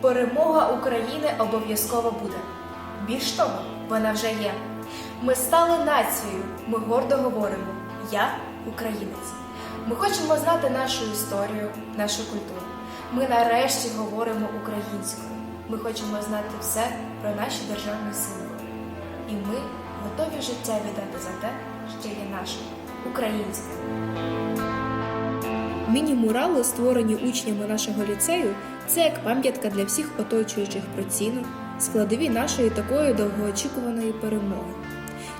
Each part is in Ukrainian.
Перемога України обов'язково буде. Більш того, вона вже є. Ми стали нацією, ми гордо говоримо Я українець. Ми хочемо знати нашу історію, нашу культуру. Ми нарешті говоримо українською. Ми хочемо знати все про наші державні символи. І ми готові життя віддати за те, що є наше українське. Міні-мурали, створені учнями нашого ліцею, це як пам'ятка для всіх оточуючих про ціну, складові нашої такої довгоочікуваної перемоги.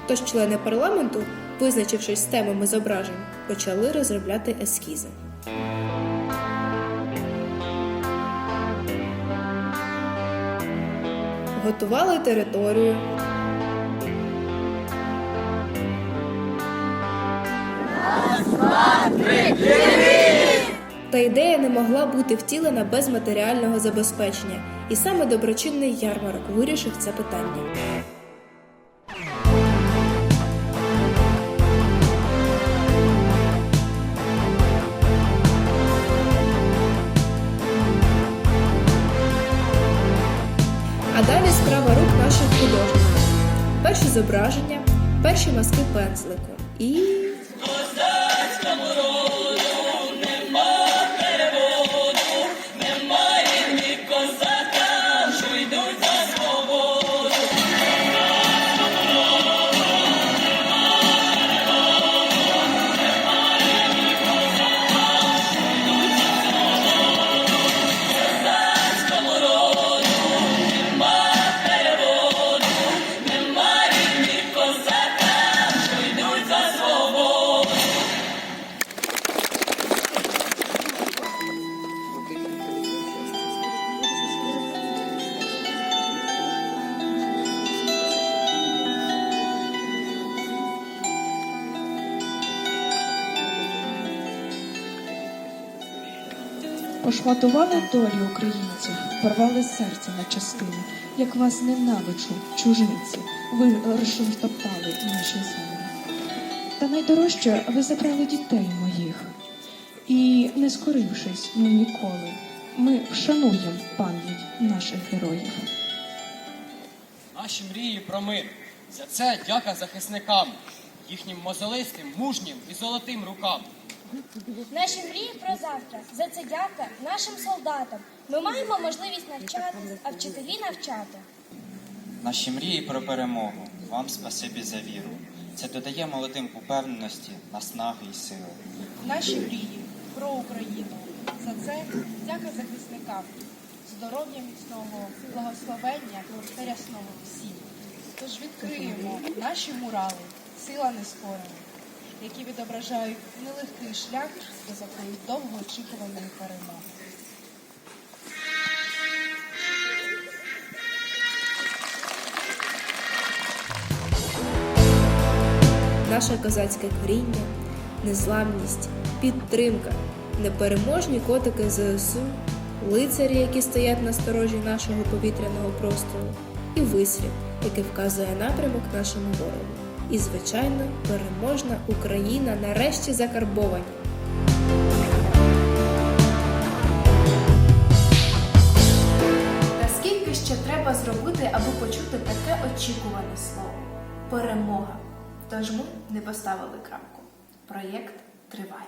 Тож члени парламенту, визначившись з темами зображень, почали розробляти ескізи. Готували територію. Та ідея не могла бути втілена без матеріального забезпечення, і саме доброчинний ярмарок вирішив це питання. А далі справа рук наших художників. Перші зображення, перші маски пензлику і. Пошматували долі українців, порвали серце на частини, як вас ненавиджу, чужинці, ви розшматоптали наші землі. Та найдорожче ви забрали дітей моїх. І не скорившись ми ніколи, ми вшануємо пам'ять наших героїв. Наші мрії про мир. За це дяка захисникам, їхнім мозолистим, мужнім і золотим рукам. Наші мрії про завтра. За це дяка нашим солдатам. Ми маємо можливість навчатись, а вчителі навчати. Наші мрії про перемогу. Вам спасибі за віру. Це додає молодим упевненості, наснаги і сили. наші мрії про Україну. За це дяка захисникам, здоров'я міцного, благословення та рясного всім. Тож відкриємо наші мурали, сила нескорена, які відображають нелегкий шлях до такої довгоочікуваної перемоги. наше козацьке коріння, незламність, підтримка, непереможні котики ЗСУ, лицарі, які стоять на сторожі нашого повітряного простору, і вислів, який вказує напрямок нашому ворогу. І, звичайно, переможна Україна нарешті закарбовані. Та скільки ще треба зробити, аби почути таке очікуване слово перемога. Тож ми не поставили крапку. Проєкт триває.